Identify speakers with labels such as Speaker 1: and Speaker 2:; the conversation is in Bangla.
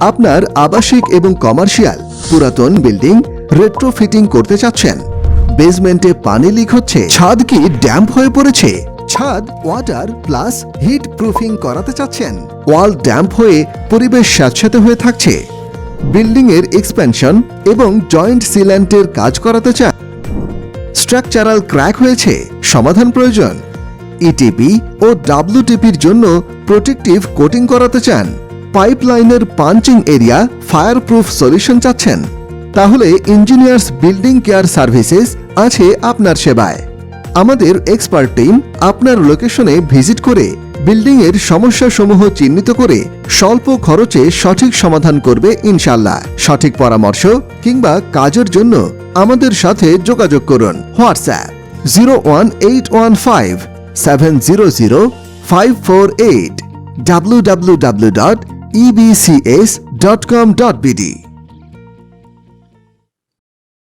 Speaker 1: আপনার আবাসিক এবং কমার্শিয়াল, পুরাতন বিল্ডিং রেট্রোফিটিং করতে চাচ্ছেন। বেসমেন্টে পানি লিক হচ্ছে। ছাদ কি ড্যাম্প হয়ে পড়েছে? ছাদ ওয়াটার প্লাস হিট প্রুফিং করাতে চাচ্ছেন। ওয়াল ড্যাম্প হয়ে পরিবেশ স্যাঁতস্যাঁতে হয়ে থাকছে। বিল্ডিং এর এক্সপেনশন এবং জয়েন্ট সিল্যান্টের কাজ করাতে চান। স্ট্রাকচারাল ক্র্যাক হয়েছে। সমাধান প্রয়োজন। ইটিপি ও ডাব্লিউটিপির জন্য প্রোটেক্টিভ কোটিং করাতে চান। পাইপলাইনের punching area fireproof solution চাচ্ছেন। তাহলে ইঞ্জিনিয়ার্স বিল্ডিং কেয়ার সার্ভিসেস আছে আপনার সেবায়। আমাদের এক্সপার্ট টিম আপনার লোকেশনে ভিজিট করে বিল্ডিংয়ের সমস্যাসমূহ চিহ্নিত করে স্বল্প খরচে সঠিক সমাধান করবে ইনশাল্লাহ সঠিক পরামর্শ কিংবা কাজের জন্য আমাদের সাথে যোগাযোগ করুন। WhatsApp zero one eight one five seven zero zero five four eight W W W dot EBCS dot com dot BD